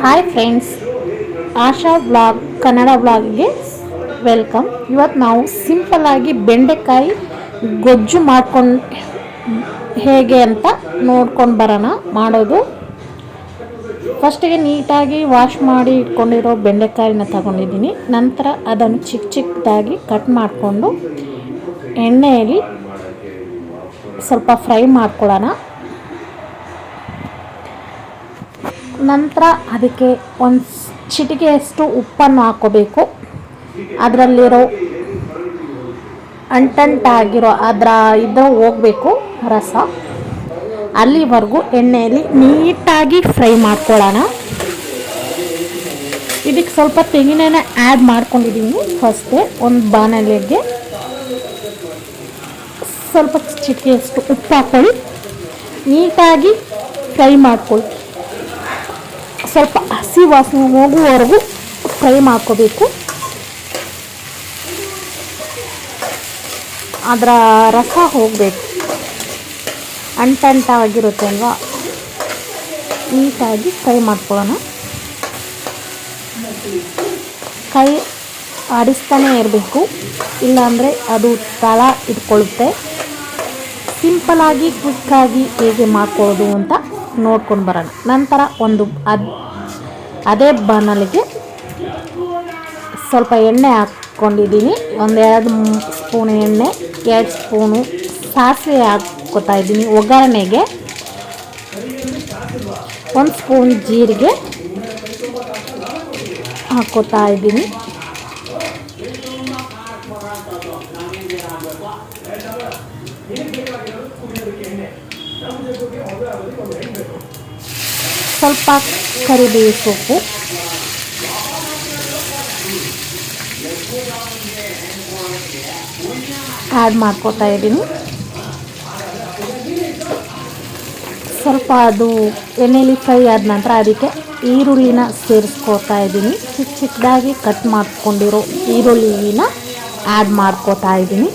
Hi friends Asha blog Kannada ಬ್ಲಾಗ್ಗೆ welcome ಇವತ್ತು ನಾವು ಸಿಂಪಲ್ಲಾಗಿ ಬೆಂಡೆಕಾಯಿ ಗೊಜ್ಜು ಮಾಡ್ಕೊಂಡು ಹೇಗೆ ಅಂತ ನೋಡ್ಕೊಂಡು ಬರೋಣ. ಮಾಡೋದು. ಫಸ್ಟಿಗೆ ನೀಟಾಗಿ ವಾಶ್ ಮಾಡಿ ಇಟ್ಕೊಂಡಿರೋ ಬೆಂಡೆಕಾಯಿನ ತಗೊಂಡಿದ್ದೀನಿ. ನಂತರ ಅದನ್ನು ಚಿಕ್ಕ ಚಿಕ್ಕದಾಗಿ ಕಟ್ ಮಾಡಿಕೊಂಡು ಎಣ್ಣೆಯಲ್ಲಿ ಸ್ವಲ್ಪ ಫ್ರೈ ಮಾಡ್ಕೊಳ್ಳೋಣ. ನಂತರ ಅದಕ್ಕೆ ಒಂದು ಚಿಟಿಕೆಯಷ್ಟು ಉಪ್ಪನ್ನು ಹಾಕೋಬೇಕು. ಅದರಲ್ಲಿರೋ ಅಂಟಂಟಾಗಿರೋ ಅದರ ಇದ್ರ ಹೋಗಬೇಕು ರಸ. ಅಲ್ಲಿವರೆಗೂ ಎಣ್ಣೆಯಲ್ಲಿ ನೀಟಾಗಿ ಫ್ರೈ ಮಾಡ್ಕೊಳ್ಳೋಣ. ಇದಕ್ಕೆ ಸ್ವಲ್ಪ ತೆಂಗಿನೆಣ್ಣೆ ಆ್ಯಡ್ ಮಾಡ್ಕೊಂಡಿದ್ದೀನಿ ಫಸ್ಟೇ. ಒಂದು ಬಾಣಲೆಗೆ ಸ್ವಲ್ಪ ಚಿಟಿಕೆಯಷ್ಟು ಉಪ್ಪು ಹಾಕ್ಕೊಳ್ಳಿ ನೀಟಾಗಿ ಫ್ರೈ ಮಾಡ್ಕೊಳ್ಳಿ ಸ್ವಲ್ಪ ಹಸಿ ವಾಸನೆ ಹೋಗುವವರೆಗೂ ಫ್ರೈ ಮಾಡ್ಕೋಬೇಕು. ಅದರ ರಸ ಹೋಗಬೇಕು. ಅಂಟಂಟಾಗಿರುತ್ತೆ ಅಲ್ವಾ? ನೀಟಾಗಿ ಫ್ರೈ ಮಾಡ್ಕೊಳ್ಳೋಣ. ಕೈ ಆಡಿಸ್ತಾನೆ ಇರಬೇಕು. ಇಲ್ಲಾಂದರೆ ಅದು ತಳ ಇಟ್ಕೊಳ್ಳುತ್ತೆ. ಸಿಂಪಲಾಗಿ ಕ್ವಿಕ್ಕಾಗಿ ಹೇಗೆ ಮಾಡ್ಕೊಳ್ಳೋದು ಅಂತ ನೋಡ್ಕೊಂಡು ಬರೋಣ. ನಂತರ ಒಂದು ಅದು ಅದೇ ಬಾಣಲಿಗೆ ಸ್ವಲ್ಪ ಎಣ್ಣೆ ಹಾಕ್ಕೊಂಡಿದ್ದೀನಿ. ಒಂದೆರಡು ಸ್ಪೂನ್ ಎಣ್ಣೆ, ಎರಡು ಸ್ಪೂನು ಸಾಸಿವೆ ಹಾಕ್ಕೊತಾ ಇದ್ದೀನಿ ಒಗ್ಗರಣೆಗೆ. ಒಂದು ಸ್ಪೂನ್ ಜೀರಿಗೆ ಹಾಕ್ಕೋತಾ ಇದ್ದೀನಿ. ಸ್ವಲ್ಪ ಕರಿಬೇವು ಸೊಪ್ಪು. ಆ್ಯಡ್ ಮಾಡ್ಕೋತಾ ಇದ್ದೀನಿ. ಸ್ವಲ್ಪ ಅದು ಎಣ್ಣೆಲಿ ಫ್ರೈ ಆದ ನಂತರ ಅದಕ್ಕೆ ಈರುಳ್ಳಿನ ಸೇರಿಸ್ಕೋತಾ ಇದ್ದೀನಿ. ಚಿಕ್ಕ ಚಿಕ್ಕದಾಗಿ ಕಟ್ ಮಾಡ್ಕೊಂಡಿರೋ ಈರುಳ್ಳಿನ ಆ್ಯಡ್ ಮಾಡ್ಕೋತಾ ಇದ್ದೀನಿ.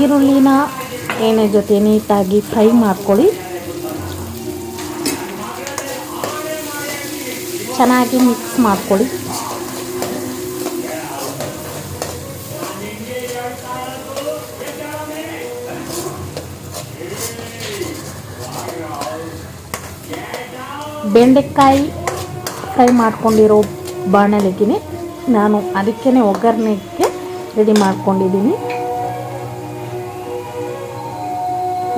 ಈರುಳ್ಳಿನ ಎಣ್ಣೆ ಜೊತೆ ನೀಟಾಗಿ ಫ್ರೈ ಮಾಡ್ಕೊಳ್ಳಿ. ಚೆನ್ನಾಗಿ ಮಿಕ್ಸ್ ಮಾಡ್ಕೊಳ್ಳಿ. ಬೆಂಡೆಕಾಯಿ ಫ್ರೈ ಮಾಡ್ಕೊಂಡಿರೋ ಬಾಣಲೆಗೆ ನಾನು ಅದಕ್ಕೇ ಒಗ್ಗರಣೆಗೆ ರೆಡಿ ಮಾಡ್ಕೊಂಡಿದ್ದೀನಿ.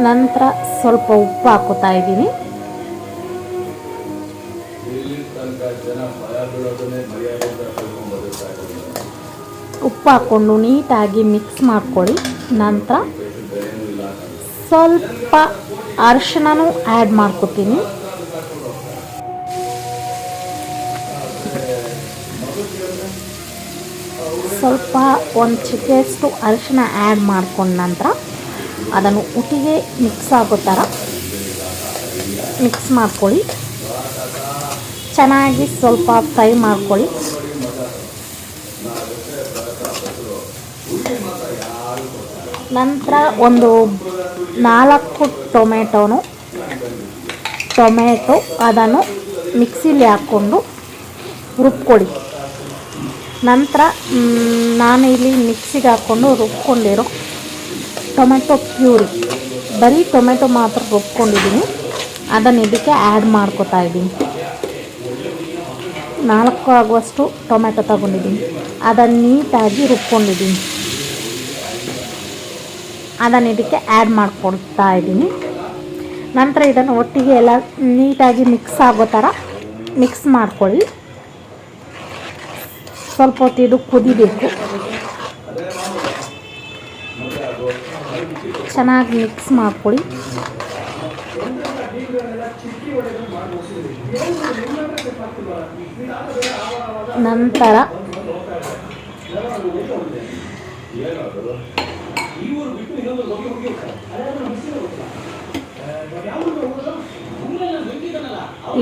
ನಂತರ ಸ್ವಲ್ಪ ಉಪ್ಪು ಹಾಕೋತಾ ಇದ್ದೀನಿ. ಉಪ್ಪು ಹಾಕ್ಕೊಂಡು ನೀಟಾಗಿ ಮಿಕ್ಸ್ ಮಾಡ್ಕೊಳ್ಳಿ. ನಂತರ ಸ್ವಲ್ಪ ಅರಿಶಿನೂ ಆ್ಯಡ್ ಮಾಡ್ಕೊತೀನಿ. ಸ್ವಲ್ಪ ಒಂದು ಚಿಕ್ಕಷ್ಟು ಅರಿಶಿನ ಆ್ಯಡ್ ಮಾಡ್ಕೊಂಡ ನಂತರ ಅದನ್ನು ಉಟ್ಟಿಗೆ ಮಿಕ್ಸ್ ಆಗೋ ಥರ ಮಿಕ್ಸ್ ಮಾಡ್ಕೊಳ್ಳಿ. ಚೆನ್ನಾಗಿ ಸ್ವಲ್ಪ ಫ್ರೈ ಮಾಡ್ಕೊಳ್ಳಿ. ನಂತರ ಒಂದು ನಾಲ್ಕು ಟೊಮೆಟೊನು, ಟೊಮೆಟೊ ಅದನ್ನು ಮಿಕ್ಸಿಲಿ ಹಾಕ್ಕೊಂಡು ರುಬ್ಕೊಳ್ಳಿ. ನಂತರ ನಾನು ಇಲ್ಲಿ ಮಿಕ್ಸಿಗೆ ಹಾಕ್ಕೊಂಡು ರುಬ್ಕೊಂಡಿರೋ ಟೊಮೆಟೊ ಪ್ಯೂರಿ. ಬರೀ ಟೊಮೆಟೊ ಮಾತ್ರ ರುಬ್ಕೊಂಡಿದ್ದೀನಿ. ಅದನ್ನು ಇದಕ್ಕೆ ಆ್ಯಡ್ ಮಾಡ್ಕೋತಾ ಇದ್ದೀನಿ. ನಾಲ್ಕು ಆಗುವಷ್ಟು ಟೊಮೆಟೊ ತಗೊಂಡಿದ್ದೀನಿ. ಅದನ್ನು ನೀಟಾಗಿ ರುಬ್ಕೊಂಡಿದ್ದೀನಿ. ಅದನ್ನು ಇದಕ್ಕೆ ಆ್ಯಡ್ ಮಾಡ್ಕೊಡ್ತಾ ಇದ್ದೀನಿ. ನಂತರ ಇದನ್ನು ಒಟ್ಟಿಗೆ ಎಲ್ಲ ನೀಟಾಗಿ ಮಿಕ್ಸ್ ಆಗೋ ಥರ ಮಿಕ್ಸ್ ಮಾಡ್ಕೊಳ್ಳಿ. ಸ್ವಲ್ಪ ಹೊತ್ತು ಇದು ಕುದಿಬೇಕು. ಚೆನ್ನಾಗಿ ಮಿಕ್ಸ್ ಮಾಡ್ಕೊಳ್ಳಿ. ನಂತರ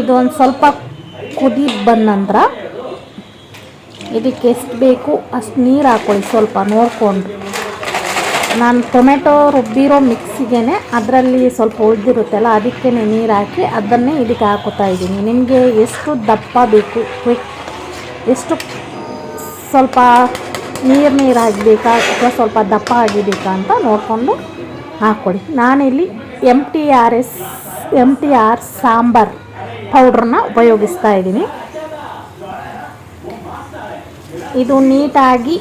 ಇದೊಂದು ಸ್ವಲ್ಪ ಕುದಿ ಬಂದ ನಂತರ ಇದಕ್ಕೆ ಎಷ್ಟು ಬೇಕು ಅಷ್ಟು ನೀರು ಹಾಕೊಳ್ಳಿ ಸ್ವಲ್ಪ ನೋಡಿಕೊಂಡು. ನಾನು ಟೊಮೆಟೊ ರುಬ್ಬಿರೋ ಮಿಕ್ಸಿಗೆ ಅದರಲ್ಲಿ ಸ್ವಲ್ಪ ಉಳಿದಿರುತ್ತಲ್ಲ ಅದಕ್ಕೆ ನೀರು ಹಾಕಿ ಅದನ್ನೇ ಇದಕ್ಕೆ ಹಾಕುತ್ತಾ ಇದ್ದೀನಿ. ನಿಮಗೆ ಎಷ್ಟು ದಪ್ಪ ಬೇಕು? ಕ್ವಿಕ್ ಎಷ್ಟು ಸ್ವಲ್ಪ ನೀರು ನೀರು ಆಗಬೇಕಾ ಅಥವಾ ಸ್ವಲ್ಪ ದಪ್ಪ ಆಗಿಬೇಕಾ ಅಂತ ನೋಡಿಕೊಂಡು ಹಾಕ್ಕೊಡಿ. ನಾನಿಲ್ಲಿ M T R S M T R sambar ಪೌಡ್ರನ್ನ ಉಪಯೋಗಿಸ್ತಾ ಇದ್ದೀನಿ. ಇದು ನೀಟಾಗಿ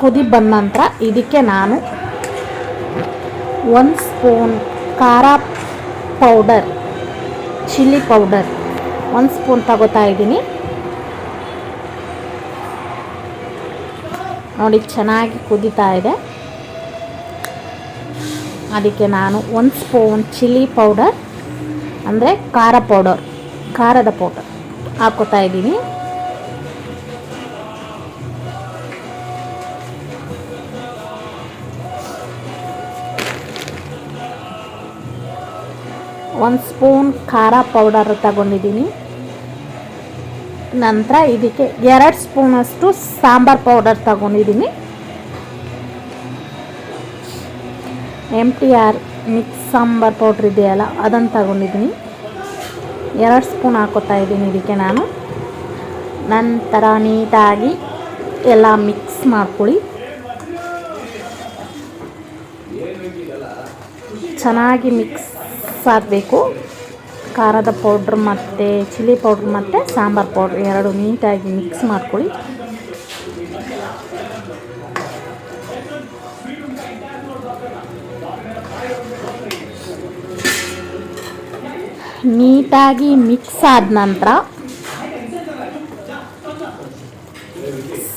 ಕುದಿ ಬಂದ ನಂತರ ಇದಕ್ಕೆ ನಾನು ಒಂದು ಸ್ಪೂನ್ ಖಾರ ಪೌಡರ್, ಚಿಲ್ಲಿ ಪೌಡರ್. ಒಂದು ಸ್ಪೂನ್ ತಗೋತಾ ಇದ್ದೀನಿ. ನೋಡಿ, ಚೆನ್ನಾಗಿ ಕುದೀತಾ ಇದೆ. ಅದಕ್ಕೆ ನಾನು ಒಂದು ಸ್ಪೂನ್ ಚಿಲ್ಲಿ ಪೌಡರ್, ಅಂದರೆ ಖಾರ ಪೌಡರ್, ಖಾರದ ಪೌಡರ್ ಹಾಕೋತಾ ಇದ್ದೀನಿ. ಒಂದು ಸ್ಪೂನ್ ಖಾರ ಪೌಡರ್ ತಗೊಂಡಿದ್ದೀನಿ. ನಂತರ ಇದಕ್ಕೆ ಎರಡು ಸ್ಪೂನಷ್ಟು ಸಾಂಬಾರ್ ಪೌಡರ್ ತಗೊಂಡಿದ್ದೀನಿ. M T R mix sambar powder ಇದೆಯಲ್ಲ, ಅದನ್ನು ತಗೊಂಡಿದ್ದೀನಿ. ಎರಡು ಸ್ಪೂನ್ ಹಾಕೋತಾ ಇದ್ದೀನಿ ಇದಕ್ಕೆ ನಾನು. ನಂತರ ನೀಟಾಗಿ ಎಲ್ಲ ಮಿಕ್ಸ್ ಮಾಡ್ಕೊಳ್ಳಿ. ಚೆನ್ನಾಗಿ ಮಿಕ್ಸ್ ಆಗಬೇಕು ಖಾರದ ಪೌಡ್ರ್ ಮತ್ತು ಚಿಲ್ಲಿ ಪೌಡ್ರ್ ಮತ್ತು ಸಾಂಬಾರು ಪೌಡ್ರ್ ಎರಡು ನೀಟಾಗಿ ಮಿಕ್ಸ್ ಮಾಡ್ಕೊಳ್ಳಿ. ನೀಟಾಗಿ ಮಿಕ್ಸ್ ಆದ ನಂತರ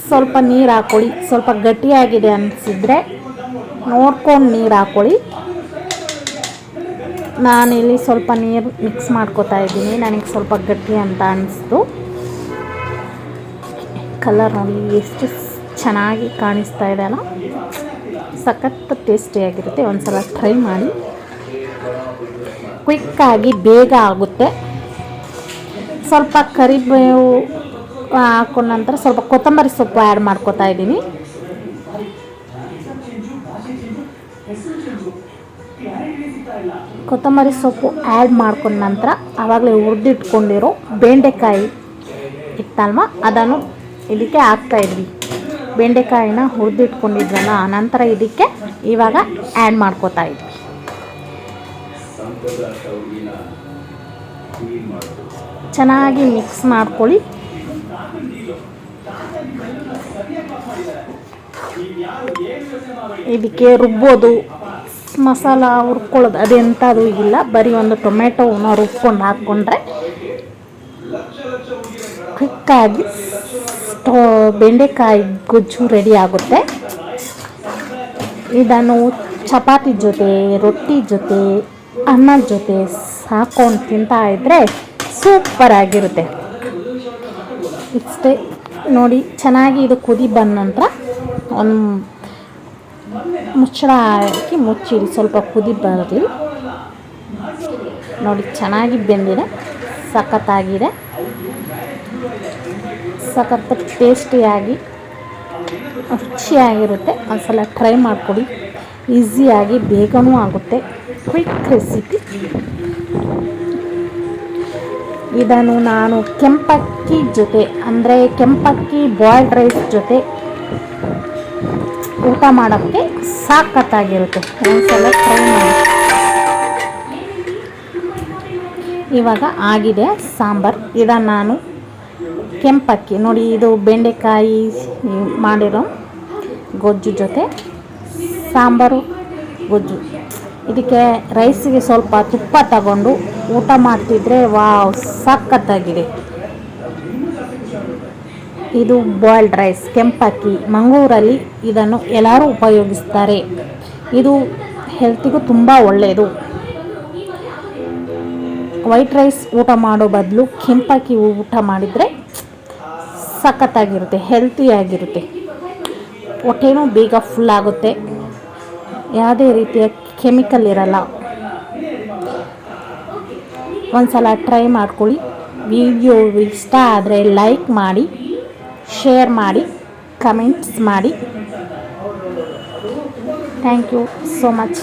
ಸ್ವಲ್ಪ ನೀರು ಹಾಕ್ಕೊಳ್ಳಿ ಸ್ವಲ್ಪ ಗಟ್ಟಿಯಾಗಿದೆ ಅನಿಸಿದ್ರೆ ನೋಡ್ಕೊಂಡು ನೀರು ಹಾಕ್ಕೊಳ್ಳಿ ನಾನಿಲ್ಲಿ ಸ್ವಲ್ಪ ನೀರು ಮಿಕ್ಸ್ ಮಾಡ್ಕೋತಾ ಇದ್ದೀನಿ. ನನಗೆ ಸ್ವಲ್ಪ ಗಟ್ಟಿ ಅಂತ ಅನಿಸ್ತು. ಕಲರ್ ನೋಡಿ ಎಷ್ಟು ಚೆನ್ನಾಗಿ ಕಾಣಿಸ್ತಾ ಇದೆ ಅಲ್ಲ? ಸಖತ್ ಟೇಸ್ಟಿಯಾಗಿರುತ್ತೆ ಒಂದು ಸಲ ಟ್ರೈ ಮಾಡಿ. ಕ್ವಿಕ್ಕಾಗಿ ಬೇಗ ಆಗುತ್ತೆ. ಸ್ವಲ್ಪ ಕರಿಬೇವು ಹಾಕೊಂಡ ನಂತರ ಸ್ವಲ್ಪ ಕೊತ್ತಂಬರಿ ಸೊಪ್ಪು ಆ್ಯಡ್ ಮಾಡ್ಕೋತಾ ಇದ್ದೀನಿ. ಕೊತ್ತಂಬರಿ ಸೊಪ್ಪು ಆ್ಯಡ್ ಮಾಡ್ಕೊಂಡ ನಂತರ ಆವಾಗಲೇ ಹುರಿದಿಟ್ಕೊಂಡಿರೋ ಬೆಂಡೆಕಾಯಿ ಇತ್ತಲ್ವ? ಅದನ್ನು ಇದಕ್ಕೆ ಹಾಕ್ತಾಯಿದ್ವಿ ಬೆಂಡೆಕಾಯಿನ ಹುರಿದಿಟ್ಕೊಂಡಿದ್ವಲ್ಲ ನಂತರ ಇದಕ್ಕೆ ಇವಾಗ ಆ್ಯಡ್ ಮಾಡ್ಕೋತಾ ಇದ್ವಿ. ಚೆನ್ನಾಗಿ ಮಿಕ್ಸ್ ಮಾಡ್ಕೊಳ್ಳಿ. ಇದಕ್ಕೆ ರುಬ್ಬೋದು. ಮಸಾಲ ಹುರ್ಕೊಳ್ಳೋದು ಅದೆಂಥದ್ದು ಇಲ್ಲ. ಬರೀ ಒಂದು ಟೊಮೆಟೊನ ರುಬ್ಕೊಂಡು ಹಾಕ್ಕೊಂಡ್ರೆ ಕ್ವಿಕ್ಕಾಗಿ ಸ್ಟೋ, ಬೆಂಡೆಕಾಯಿ ಗೊಜ್ಜು ರೆಡಿ ಆಗುತ್ತೆ. ಇದನ್ನು ಚಪಾತಿ ಜೊತೆ, ರೊಟ್ಟಿ ಜೊತೆ ಅನ್ನದ ಜೊತೆ ಹಾಕ್ಕೊಂಡು ತಿಂತಾ ಇದ್ದರೆ ಸೂಪರ್ ಆಗಿರುತ್ತೆ. ಇಷ್ಟೇ. ನೋಡಿ, ಚೆನ್ನಾಗಿ ಇದು ಕುದಿ ಬಂದ ನಂತರ ಒಂದು ಮುಚ್ಚಳ ಹಾಕಿ ಮುಚ್ಚಿಡಿ ಸ್ವಲ್ಪ ಕುದಿ ಬರಲಿ ನೋಡಿ, ಚೆನ್ನಾಗಿ ಬೆಂದಿದೆ. ಸಖತ್ತಾಗಿದೆ. ಸಖತ್ ಟೇಸ್ಟಿಯಾಗಿ, ರುಚಿಯಾಗಿರುತ್ತೆ. ಒಂದ್ಸಲ ಟ್ರೈ ಮಾಡಿಕೊಡಿ. ಈಸಿಯಾಗಿ ಬೇಗನೂ ಆಗುತ್ತೆ. Quick recipe. ಇದನ್ನು ನಾನು ಕೆಂಪಕ್ಕಿ ಜೊತೆ, ಅಂದರೆ ಕೆಂಪಕ್ಕಿ ಬಾಯ್ಲ್ಡ್ ರೈಸ್ ಜೊತೆ ಊಟ ಮಾಡೋಕ್ಕೆ ಸಾಕತ್ತಾಗಿರುತ್ತೆ. ಒಂದ್ಸಲ ಫ್ರೈ ಮಾಡಿ. ಇವಾಗ ಆಗಿದೆ ಸಾಂಬಾರು. ಇದನ್ನು ನಾನು ಕೆಂಪಕ್ಕಿ. ನೋಡಿ, ಇದು ಬೆಂಡೆಕಾಯಿ ಮಾಡಿರೋ ಗೊಜ್ಜು ಜೊತೆ ಸಾಂಬಾರು ಗೊಜ್ಜು. ಇದಕ್ಕೆ ರೈಸಿಗೆ ಸ್ವಲ್ಪ ತುಪ್ಪ ತಗೊಂಡು ಊಟ ಮಾಡ್ತಿದ್ರೆ ವಾವ್ ಸಖತ್ತಾಗಿದೆ ಇದು ಬಾಯ್ಲ್ಡ್ ರೈಸ್ ಕೆಂಪಕ್ಕಿ. ಮಂಗಳೂರಲ್ಲಿ ಇದನ್ನು ಎಲ್ಲರೂ ಉಪಯೋಗಿಸ್ತಾರೆ. ಇದು ಹೆಲ್ತಿಗೂ ತುಂಬ ಒಳ್ಳೆಯದು ವೈಟ್ ರೈಸ್ ಊಟ ಮಾಡೋ ಬದಲು ಕೆಂಪಕ್ಕಿ ಊಟ ಮಾಡಿದರೆ ಸಖತ್ತಾಗಿರುತ್ತೆ ಹೆಲ್ತಿಯಾಗಿರುತ್ತೆ ಹೊಟ್ಟೆನೂ ಬೇಗ ಫುಲ್ ಆಗುತ್ತೆ. ಯಾವುದೇ ರೀತಿಯ ಕೆಮಿಕಲ್ ಇರಲ್ಲ. ಒಂದ್ಸಲ ಟ್ರೈ ಮಾಡ್ಕೊಳ್ಳಿ. ವಿಡಿಯೋ ಇಷ್ಟ ಆದರೆ ಲೈಕ್ ಮಾಡಿ. ಶೇರ್ ಮಾಡಿ ಕಮೆಂಟ್ಸ್ ಮಾಡಿ. Thank you so much